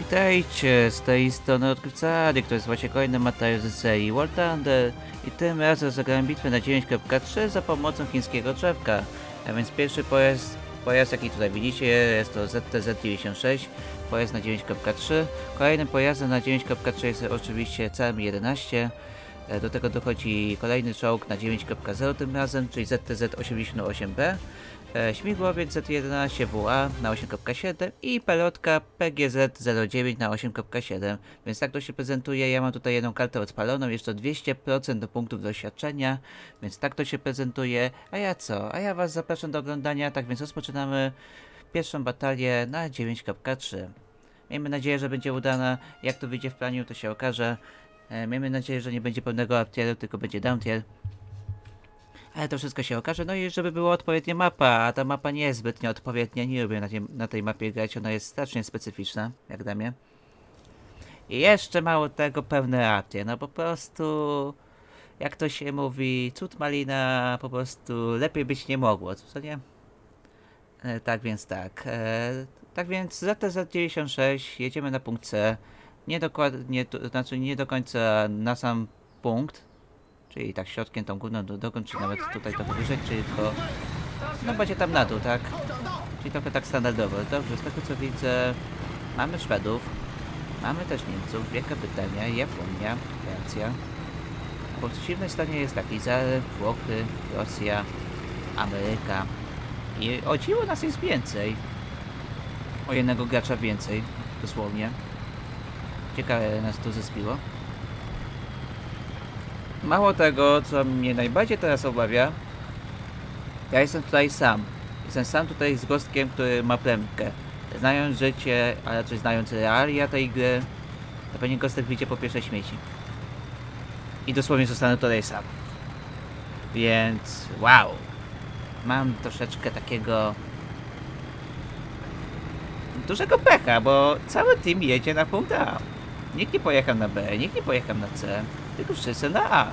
Witajcie, z tej strony Odkrywcady, to jest właśnie kolejny materiał z serii World Thunder i tym razem zagrałem bitwę na 9.3 za pomocą chińskiego drzewka. A więc pierwszy pojazd, pojazd jaki tutaj widzicie jest to ZTZ-96, pojazd na 9.3. Kolejnym pojazdem na 9.3 jest oczywiście CM-11. E, Do tego dochodzi kolejny czołg na 9.0 tym razem, czyli ZTZ-88B. E, Śmigłowiec Z11WA na 8.7 i pelotka PGZ-09 na 8.7. Więc tak to się prezentuje. Ja mam tutaj jedną kartę odpaloną, jest to 200% do punktów doświadczenia, więc tak to się prezentuje. A ja co? A ja Was zapraszam do oglądania, tak więc rozpoczynamy pierwszą batalię na 9.3. Miejmy nadzieję, że będzie udana. Jak to wyjdzie w planie, to się okaże. E, Miejmy nadzieję, że nie będzie pełnego uptieru, tylko będzie downtier. Ale to wszystko się okaże, no i żeby była odpowiednia mapa, a ta mapa nie jest zbytnio odpowiednia, nie lubię na, tej- na tej mapie grać, ona jest strasznie specyficzna, jak dla mnie. I jeszcze mało tego pełne racje, no po prostu, jak to się mówi, cud malina po prostu lepiej być nie mogło, co nie? E, tak więc tak, e, tak więc ZTZ-96, jedziemy na punkt C, nie dokładnie, to znaczy nie do końca na sam punkt, Czyli tak środkiem tą górną do- drogą, czy nawet tutaj trochę wyżej, czyli tylko... No będzie tam na dół, tak? Czyli trochę tak standardowo. Dobrze, z tego co widzę, mamy Szwedów, mamy też Niemców, Wielka Brytania, Japonia, Francja. Po przeciwnej stronie jest tak Izrael, Włochy, Rosja, Ameryka. I o dziwo nas jest więcej. O jednego gracza więcej, dosłownie. Ciekawe nas tu zespiło. Mało tego, co mnie najbardziej teraz obawia, ja jestem tutaj sam. Jestem sam tutaj z gostkiem, który ma plemkę. Znając życie, a raczej znając realia tej gry, to pewnie gostek wyjdzie po pierwsze śmieci. I dosłownie zostanę tutaj sam. Więc wow. Mam troszeczkę takiego dużego pecha, bo cały team jedzie na punkt A. Nikt nie pojechał na B, nikt nie pojechał na C, tylko wszyscy na A.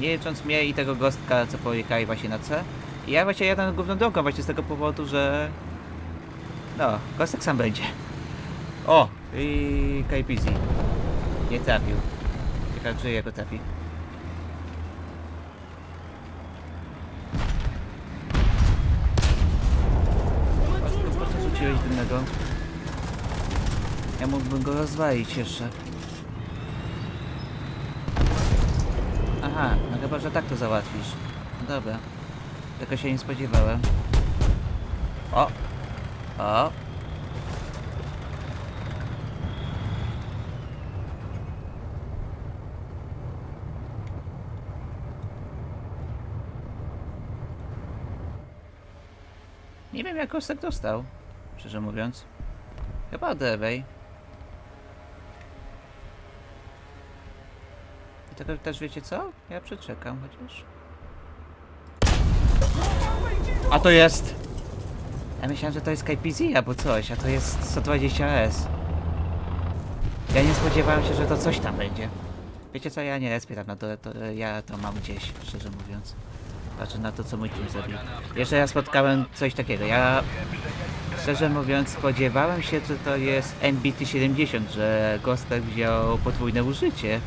Nie licząc mnie i tego gostka, co pojechali właśnie na C. I ja właśnie jadę główną drogą właśnie z tego powodu, że... No, gostek sam będzie. O! I KPZ. Nie trafił. Ciekawe, czy jego trafi. Po co rzuciłeś dymnego? Ja mógłbym go rozwalić jeszcze. Aha, no chyba, że tak to załatwisz. Dobra. Tego się nie spodziewałem. O! O! Nie wiem jak Kostek dostał, szczerze mówiąc. Chyba od lewej. Tego też wiecie co? Ja przeczekam chociaż. A to jest! Ja myślałem, że to jest KPZ albo coś, a to jest 120S. Ja nie spodziewałem się, że to coś tam będzie. Wiecie co, ja nie respię tam na dole, to ja to mam gdzieś, szczerze mówiąc. Patrzę na to, co mój team zrobił. Jeszcze raz spotkałem coś takiego. Ja, szczerze mówiąc, spodziewałem się, że to jest NBT-70, że Gostek wziął podwójne użycie.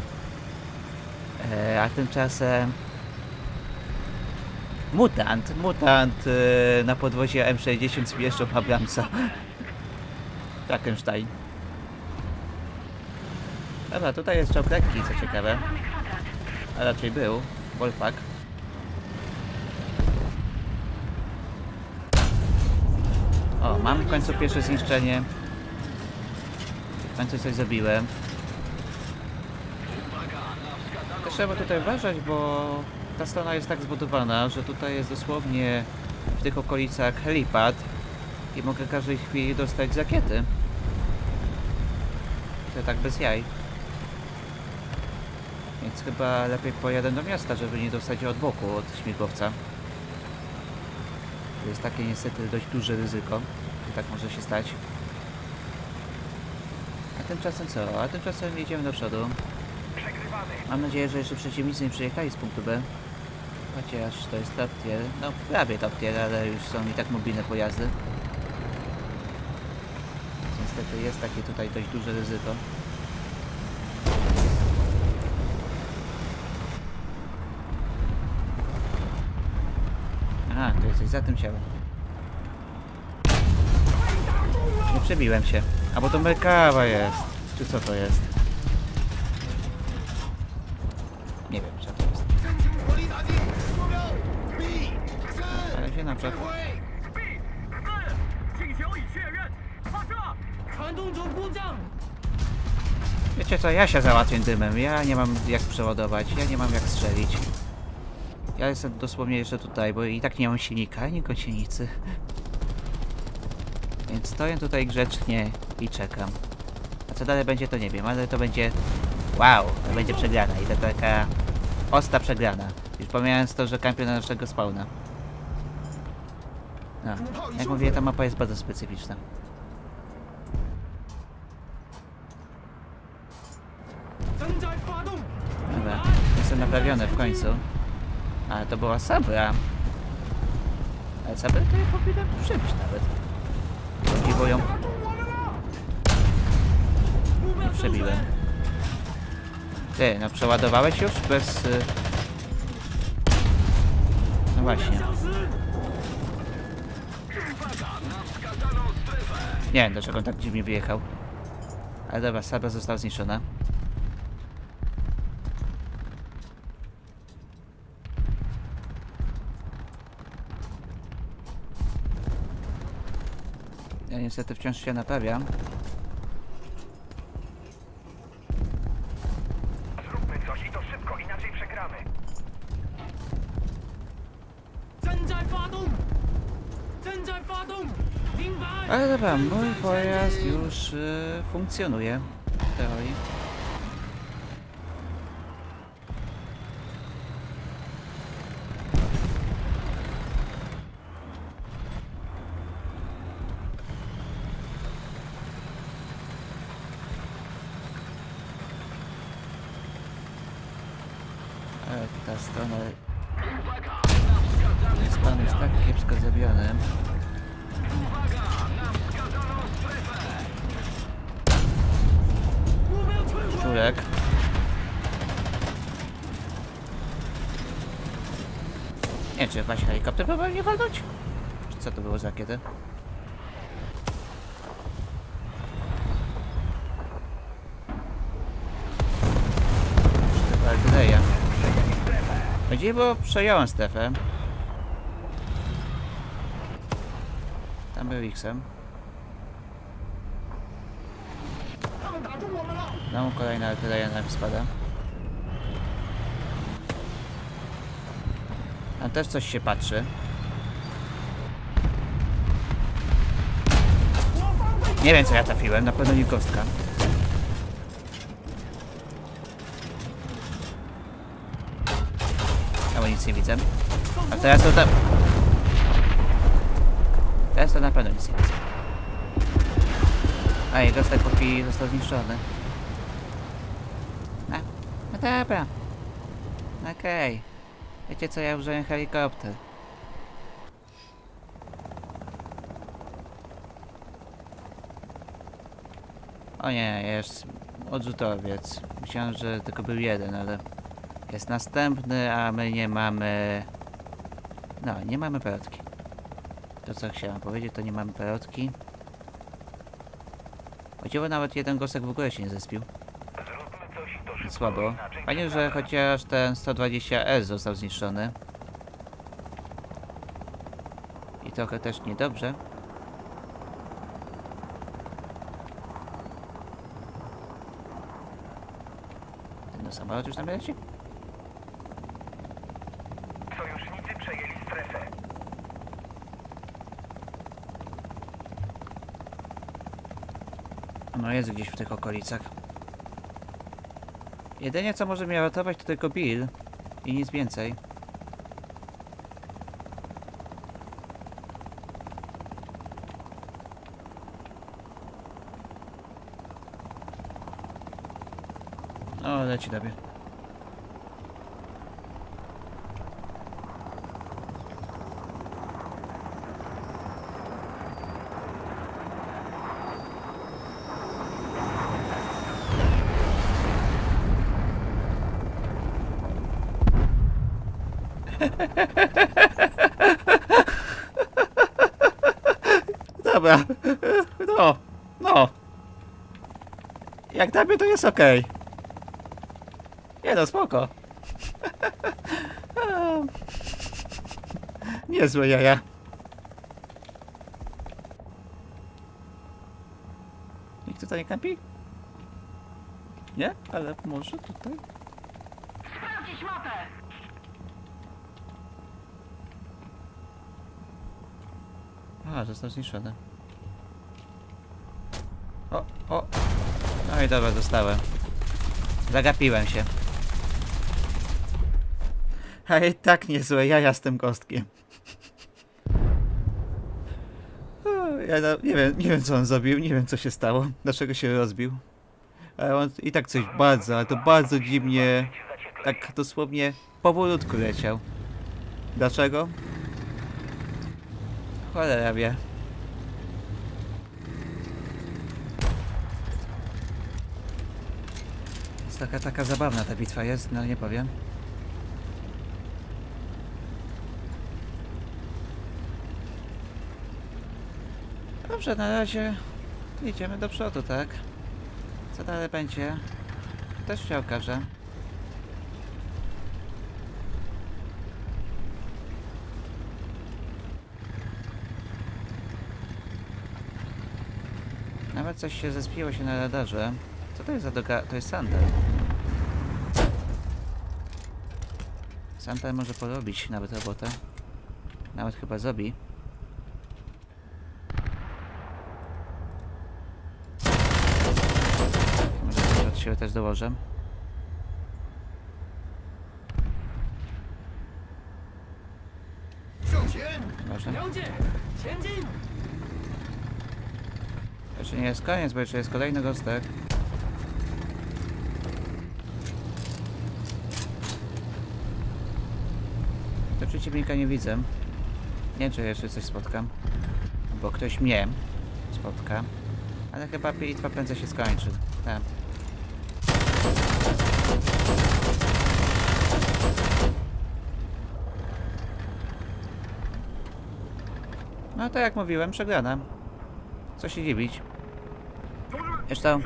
E, a tymczasem mutant, mutant e, na podwozie M60 z pieszą Abramsa. Frankenstein. Dobra, tutaj jest czołg lekki, co ciekawe. A raczej był. Wolfpack. O, mam w końcu pierwsze zniszczenie. W końcu coś zrobiłem. Też trzeba tutaj uważać, bo ta strona jest tak zbudowana, że tutaj jest dosłownie w tych okolicach helipad i mogę każdej chwili dostać z rakiety. To tak bez jaj. Więc chyba lepiej pojadę do miasta, żeby nie dostać od boku od śmigłowca. To jest takie niestety dość duże ryzyko, że tak może się stać. A tymczasem co? A tymczasem jedziemy do przodu. Mam nadzieję, że jeszcze przeciwnicy nie przyjechali z punktu B. Chociaż to jest top tier. No prawie top tier, ale już są i tak mobilne pojazdy. Niestety jest takie tutaj dość duże ryzyko. Aha, to jesteś za tym ciałem. Nie przebiłem się. A bo to Merkawa jest. Czy co to jest? na przykład. Wiecie co, ja się załatwię dymem. Ja nie mam jak przeładować, ja nie mam jak strzelić. Ja jestem dosłownie jeszcze tutaj, bo i tak nie mam silnika, ani gąsienicy. Więc stoję tutaj grzecznie i czekam. A co dalej będzie, to nie wiem, ale to będzie... Wow, to będzie przegrana i to taka... Osta przegrana. Już pomijając to, że kampion na naszego spawna. A, jak mówię, ta mapa jest bardzo specyficzna. Dobra, jestem naprawiony w końcu. Ale to była Sabra. Ale Sabra to ja powinnam przybić nawet. Pokiwują. Nie przebiłem. Ty, no przeładowałeś już bez... Y, no właśnie. Nie wiem, dlaczego on tak dziwnie wyjechał. Ale dobra, Sabra została zniszczona. Ja niestety wciąż się naprawiam. Ale dobra, mój pojazd już y, funkcjonuje w teorii. Ale ta strona jest pan jest tak kiepsko zrobiony. Czurek. Nie wiem, czy właśnie helikopter próbował mnie walnąć? Czy co to było za artyleria? Gdzie było przejąłem strefę. Tam był X-em. No, kolejna artyleria nam spada. Tam też coś się patrzy. Nie wiem co ja trafiłem, na pewno nie kostka. Albo nic nie widzę. A teraz to tam... Teraz to na pewno nic nie widzę. A jego stek po chwili został zniszczony. Dobra. Okej. Wiecie co, ja użyłem helikopter. O nie, jest odrzutowiec. Myślałem, że tylko był jeden, ale jest następny, a my nie mamy... No, nie mamy pelotki. To co chciałem powiedzieć, to nie mamy pelotki. Chodziło nawet jeden gosek w ogóle się nie zespił. Zróbmy coś i to szybko, Słabo. Fajnie, że chociaż ten 120S został zniszczony. I trochę też niedobrze. Ten no samolot już tam leci? Sojusznicy przejęli strefę. No jest gdzieś w tych okolicach. Jedynie co może mnie ratować to tylko Bill. I nic więcej. O, leci dobie. Dobra. No, no. Jak dla mnie to jest okej. Nie no, spoko. Niezłe jaja. Nikt tutaj nie kampi? Nie? Ale może tutaj? Sprawdzić mapę! A, został zniszczony. O, o. No i dobra, dostałem. Zagapiłem się. A i tak niezłe jaja z tym kostkiem. Ja no, nie wiem, nie wiem co on zrobił, nie wiem co się stało, dlaczego się rozbił. Ale on i tak coś bardzo, ale to bardzo dziwnie, tak dosłownie powolutku leciał. Dlaczego? Cholera wie. Taka, taka zabawna ta bitwa jest, no nie powiem. Dobrze, na razie idziemy do przodu, tak? Co dalej będzie? Też się okaże. Nawet coś się zespiło się na radarze. Co to jest za doga... To jest Santel. Santel może porobić nawet robotę. Nawet chyba zrobi. Może coś od siebie też dołożę. Można. Jeszcze nie jest koniec, bo jeszcze jest kolejny gostek. Przeciwnika nie widzę. Nie wiem, czy jeszcze coś spotkam. Bo ktoś mnie spotka. Ale chyba bitwa prędzej się skończy. Tak. No to jak mówiłem, przegrana. Co się dziwić. Zresztą,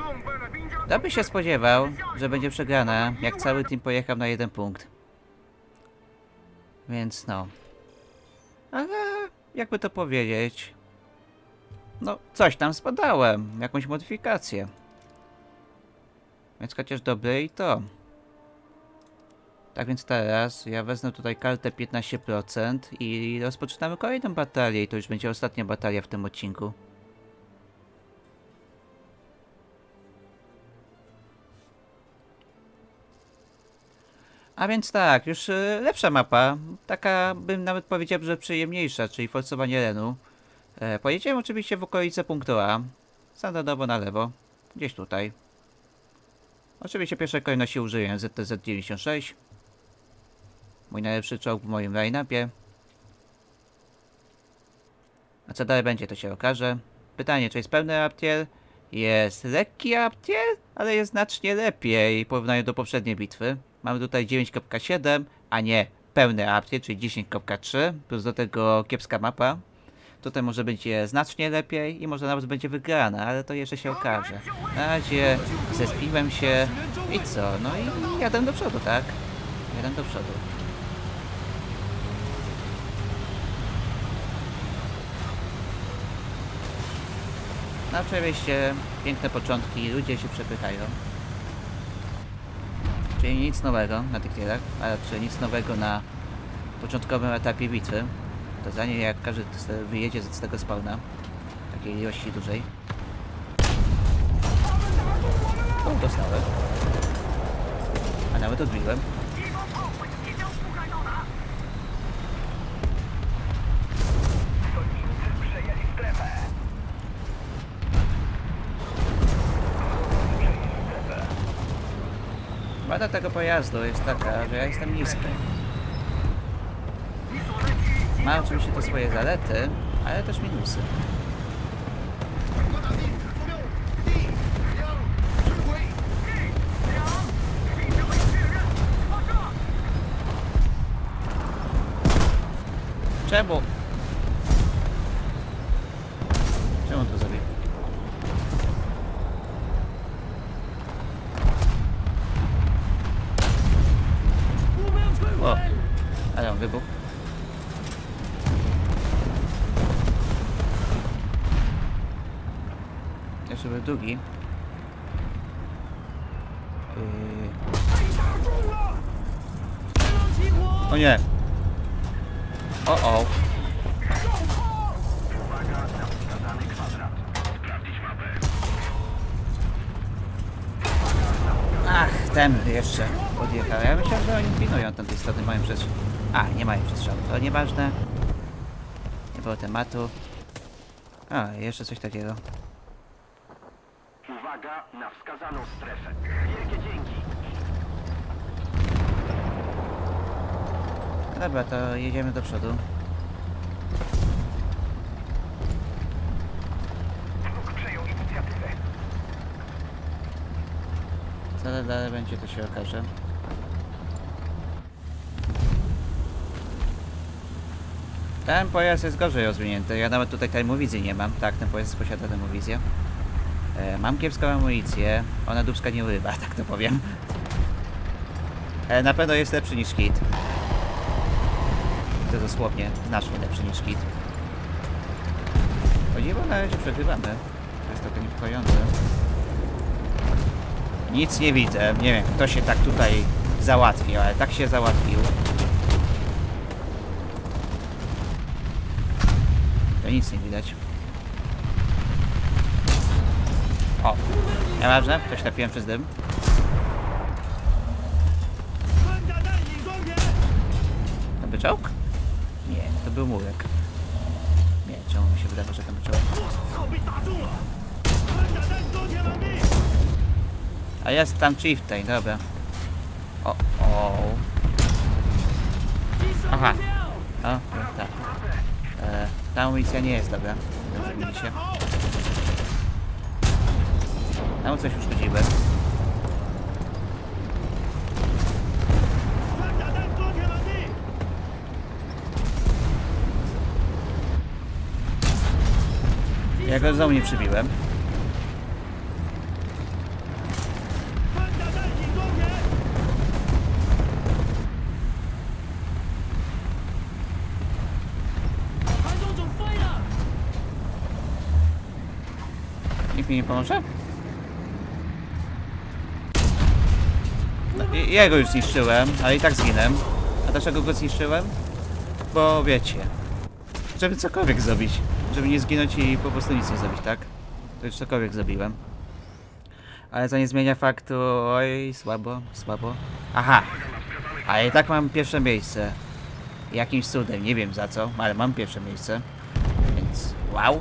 kto by się spodziewał, że będzie przegrana, jak cały team pojechał na jeden punkt. Więc no. Ale jakby to powiedzieć. No, coś tam spadałem, jakąś modyfikację. Więc chociaż dobre i to. Tak więc teraz ja wezmę tutaj kartę 15% i rozpoczynamy kolejną batalię i to już będzie ostatnia batalia w tym odcinku. A więc tak, już y, lepsza mapa, taka bym nawet powiedział, że przyjemniejsza, czyli forsowanie Renu. E, pojedziemy oczywiście w okolice punktu A, standardowo na lewo, gdzieś tutaj. Oczywiście pierwszej kolejności użyję ZTZ-96. Mój najlepszy czołg w moim line-upie. A co dalej będzie, to się okaże. Pytanie, czy jest pełny aptier? Jest lekki aptier, ale jest znacznie lepiej w porównaniu do poprzedniej bitwy. Mamy tutaj 9.7, a nie pełny aptier, czyli 10.3, plus do tego kiepska mapa. Tutaj może będzie znacznie lepiej i może nawet będzie wygrana, ale to jeszcze się okaże. Na razie zespiłem się i co? No i jadę do przodu, tak? Jadę do przodu. No oczywiście piękne początki, ludzie się przepychają. Czyli nic nowego na tych tierach, a raczej nic nowego na początkowym etapie bitwy. To zanim jak każdy wyjedzie z tego spawna, takiej ilości dużej. O, dostałem. A nawet odbiłem. Wada tego pojazdu jest taka, że ja jestem niski. Ma oczywiście to swoje zalety, ale też minusy. Czemu? Jeszcze podjechał. Ja myślałem, że oni pilnują tamtej strony, mają przestrzał. A, nie mają przestrzału. To nieważne. Nie było tematu. A, jeszcze coś takiego. Uwaga na wskazaną strefę. Wielkie dzięki. Dobra, to jedziemy do przodu. Co dalej będzie, to się okaże. Ten pojazd jest gorzej rozwinięty. Ja nawet tutaj termowizji nie mam. Tak, ten pojazd posiada termowizję. E, mam kiepską amunicję. Ona dubska nie urywa, tak to powiem. E, na pewno jest lepszy niż kit. To dosłownie znacznie lepszy niż kit. O dziwo na razie przegrywamy. To jest trochę niepokojące. Nic nie widzę. Nie wiem, kto się tak tutaj załatwił, ale tak się załatwił. To nic nie widać. O, nieważne, trafiłem przez dym. To był czołg? Nie, to był murek. Nie, czemu mi się wydaje, że to był czołg? A jest tam chieftain, dobra. O, o. Aha. O, tak. E, ta amunicja nie jest dobra. Zrobili się. Tam coś uszkodziłem. Ja go z mnie przybiłem. Mi nie pomoże? No, ja go już zniszczyłem, ale i tak zginę. A dlaczego go zniszczyłem? Bo wiecie, żeby cokolwiek zrobić. Żeby nie zginąć i po prostu nic nie zrobić, tak? To już cokolwiek zrobiłem. Ale to nie zmienia faktu, oj, słabo, słabo. Aha, ale i tak mam pierwsze miejsce. Jakimś cudem, nie wiem za co, ale mam pierwsze miejsce. Więc wow.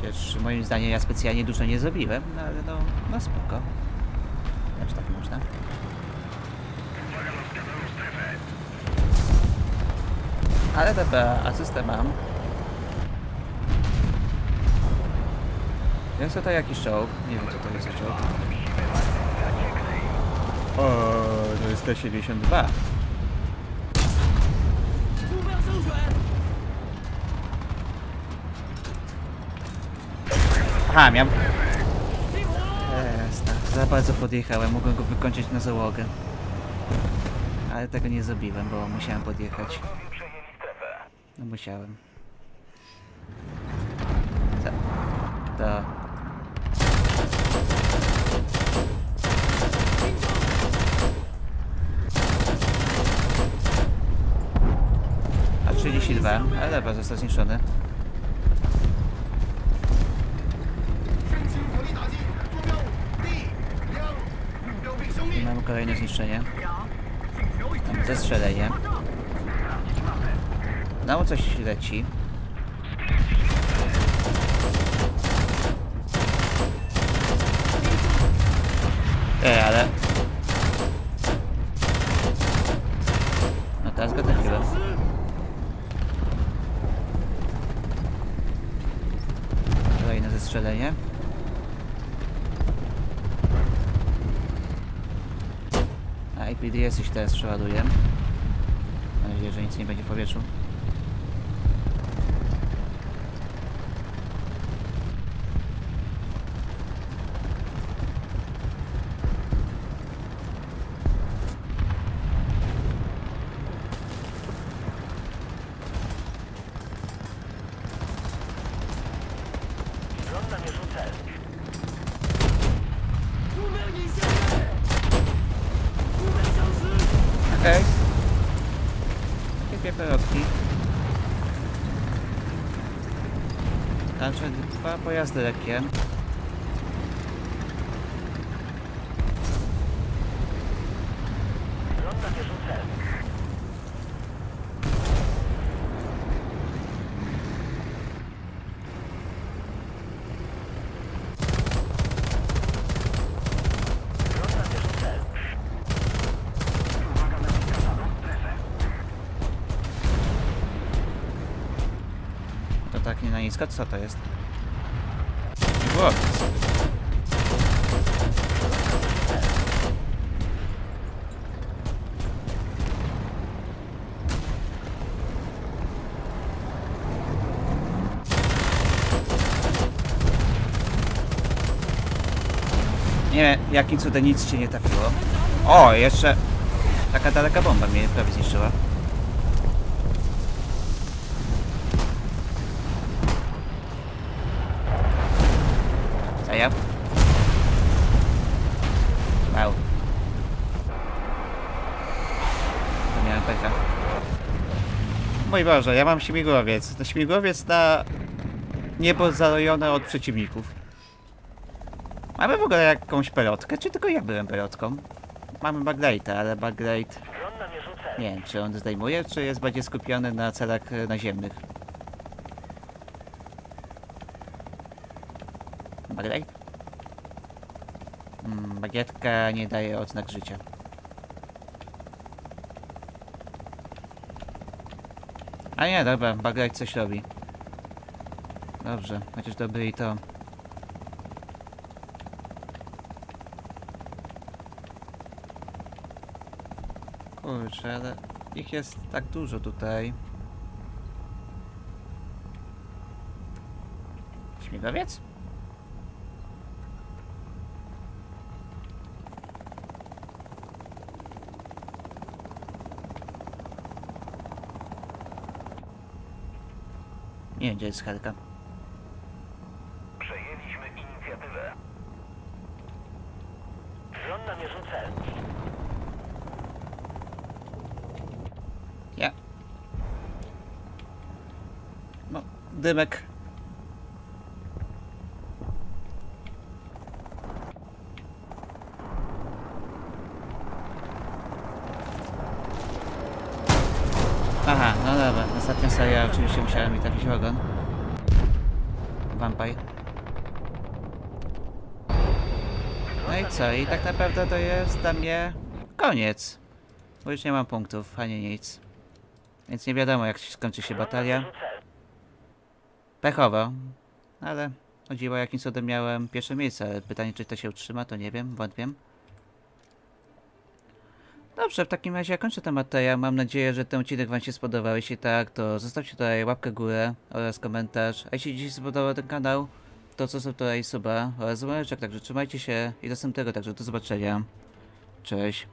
Chociaż moim zdaniem ja specjalnie dużo nie zrobiłem, no ale no, no spoko. Też tak można. Ale dobra, asystę mam. Jest tutaj jakiś czołg. Nie wiem co to jest czołg. O, to jest T-72. Aha, 活！Jest, tak, za bardzo podjechałem, mogłem go wykończyć na załogę. Ale tego nie zrobiłem, bo musiałem podjechać. No musiałem. To... To... A 32, ale dobra, został zniszczony. Mamy kolejne zniszczenie. Tam zestrzelenie. Znowu coś leci. Ej, ale... No teraz go trafiłem. Kolejne zestrzelenie. Już teraz przeładuję. Mam nadzieję, że nic nie będzie w powietrzu. Na wskazaną strefę. To tak nie na co to jest? Głowiec. Nie wiem, jakim cudem nic cię nie trafiło. O, jeszcze taka daleka bomba mnie prawie zniszczyła. Mój Boże, ja mam śmigłowiec. To śmigłowiec na niebo zarojone od przeciwników. Mamy w ogóle jakąś pelotkę, czy tylko ja byłem pelotką? Mamy Bagleita, ale cel. Nie wiem, czy on zdejmuje, czy jest bardziej skupiony na celach naziemnych. Bagleit? Mm, bagietka nie daje odznak życia. A nie, dobra, Bagleit coś robi. Dobrze, chociaż dobry i to. Kurczę, ale ich jest tak dużo tutaj. Śmigłowiec? Nie wiem, gdzie jest Helka. Przejęliśmy inicjatywę. Dron namierzył cel. Ja. No, dymek. Aha, no dobra. Ostatnia seria oczywiście musiałem mi trafić ogon. Vampire. No i co? I tak naprawdę to jest dla mnie koniec. Bo już nie mam punktów, ani nic. Więc nie wiadomo jak się skończy się batalia. Pechowo. Ale o dziwo jakim cudem miałem pierwsze miejsce. Pytanie czy to się utrzyma, to nie wiem, wątpię. Dobrze, w takim razie ja kończę ten materiał. Mam nadzieję, że ten odcinek Wam się spodobał. Jeśli tak, to zostawcie tutaj łapkę górę oraz komentarz. A jeśli dziś spodobał ten kanał, to zostaw tutaj suba oraz dzwoneczek. Także trzymajcie się i do następnego. Także do zobaczenia. Cześć.